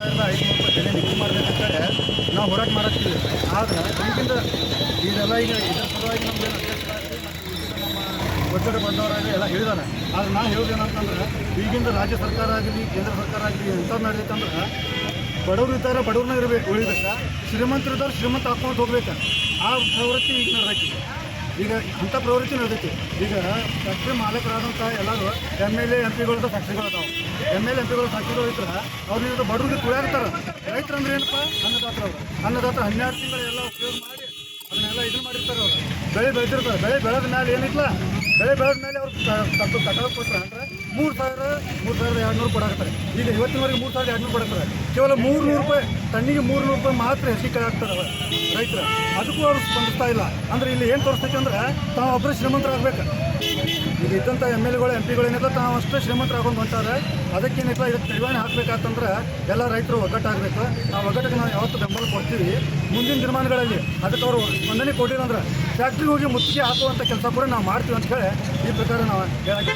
ಸಾವಿರದ ಐದುನೂರು ರೂಪಾಯಿ ಬೆಲೆ ನಿಗದಿ ನಾವು ಹೋರಾಟ ಮಾಡತ್ತೀವಿ ಆದ್ರೆ ಈಗಿಂದ ಇದೆಲ್ಲ ಈಗ ಇದರ ಸಲುವಾಗಿ ನಮ್ದು ನಮ್ಮ ಒತ್ತಡ ಬಂದವರಾಗಲಿ ಎಲ್ಲ ಹೇಳಿದಾರೆ. ಆದ್ರೆ ನಾನು ಹೇಳೋದೇನಂತಂದ್ರೆ ಈಗಿಂದ ರಾಜ್ಯ ಸರ್ಕಾರ ಆಗಲಿ, ಕೇಂದ್ರ ಸರ್ಕಾರ ಆಗಲಿ ಎಂಥದ್ದು ನಡೆದೈತಂದ್ರೆ ಬಡವರು ಇದ್ದಾರೆ ಬಡವ್ರನ್ನ ಇರಬೇಕು, ಉಳಿಬೇಕಾ? ಶ್ರೀಮಂತರು ಇದ್ದಾರೆ ಶ್ರೀಮಂತ ಹಾಕೊಂಡು ಹೋಗ್ಬೇಕು? ಆ ಪ್ರವೃತ್ತಿ ಈಗ ನಡೆದೈತಿ. ಈಗ ಅಂಥ ಪ್ರವೃತ್ತಿ ನಡೆದೈತಿ. ಈಗ ಫ್ಯಾಕ್ಟ್ರಿ ಮಾಲೀಕರಾದಂಥ ಎಲ್ಲರೂ ಎಂ ಎಲ್ ಎ ಎಂ ಪಿಗಳದ್ದು ಫ್ಯಾಕ್ಟ್ರಿಗಳು ಅದಾವೆ. ಎಂ ಎಲ್ ಎಂ ಪಿಗಳು ಫ್ಯಾಕ್ಟ್ರಿಗಳು ಇದ್ರೆ ಅವ್ರಿಂದ ಬಡವ್ರಿಗೆ ತುಳಿಯಾಗ್ತಾರೆ ರೈತರು ಅಂದ್ರೆ ಏನಪ್ಪ? ಅನ್ನದಾತ್ರ ಅವರು. ಅನ್ನದಾತ್ರ ಹನ್ನೆರಡು ತಿಂಗಳ ಎಲ್ಲ ಉಪಯೋಗ ಮಾಡಿ ಅದನ್ನೆಲ್ಲ ಇದನ್ನ ಮಾಡಿರ್ತಾರೆ ಅವರು. ಬೆಳೆ ಬೆಳೆದಿರ್ತಾರೆ. ಬೆಳೆ ಬೆಳೆದ ಮೇಲೆ ಏನಿಲ್ಲ ಬೆಳೆ ಬೆಳೆದ ಮೇಲೆ ಅವ್ರು ತಪ್ಪು ಕಟಾವು ಕೊಟ್ಟರೆ ಅಂದ್ರೆ ಮೂರು ಸಾವಿರ, ಮೂರು ಸಾವಿರದ ಎರಡು ನೂರು ಕೊಡಾಕತ್ತಾರೆ ಈಗ ಇವತ್ತಿನವರೆಗೆ ಮೂರು ಸಾವಿರದ ಎರಡು ನೂರು ಕೇವಲ ಮೂರು ನೂರು ರೂಪಾಯಿ, ತಣ್ಣಿಗೆ ಮೂರು ನೂರು ರೂಪಾಯಿ ಮಾತ್ರ ಹೆಚ್ಚಿಗೆ ರೈತರ ರೈತರು. ಅದಕ್ಕೂ ಅವರು ಸ್ಪಂದಿಸ್ತಾ ಇಲ್ಲ. ಅಂದ್ರೆ ಇಲ್ಲಿ ಏನು ತೋರಿಸ್ತೈತೆ ಅಂದ್ರೆ ತಾವು ಒಬ್ಬರು ಶ್ರೀಮಂತರಾಗಬೇಕು. ಇಲ್ಲಿ ಇದ್ದಂಥ ಎಂ ಎಲ್ ಎಗಳು, ಎಂ ಪಿಗಳೇನಿಲ್ಲ ತಾವು ಅಷ್ಟೇ ಶ್ರೀಮಂತರಾಗೊಂಡು ಹೊಂಟಾರೆ. ಅದಕ್ಕೇನಿಲ್ಲ ಇದಕ್ಕೆ ನಿರ್ವಹಣೆ ಹಾಕ್ಬೇಕಂತಂದ್ರೆ ಎಲ್ಲ ರೈತರು ಒಗ್ಗಟ್ಟಾಗಬೇಕು. ಆ ಒಗ್ಗಟ್ಟಿಗೆ ನಾವು ಯಾವತ್ತು ಬೆಂಬಲ ಕೊಡ್ತೀವಿ. ಮುಂದಿನ ದಿನಮಾನಗಳಲ್ಲಿ ಅದಕ್ಕೆ ಅವರು ಸ್ಪಂದನೆ ಕೊಟ್ಟಿಲ್ಲ ಅಂದ್ರೆ ಫ್ಯಾಕ್ಟ್ರಿಗೆ ಹೋಗಿ ಮುತ್ತಿಗೆ ಹಾಕುವಂಥ ಕೆಲಸ ಕೂಡ ನಾವು ಮಾಡ್ತೀವಿ ಅಂತ ಹೇಳಿ ಈ ಪ್ರಕಾರ ನಾವು ಹೇಳಕ್ಕೆ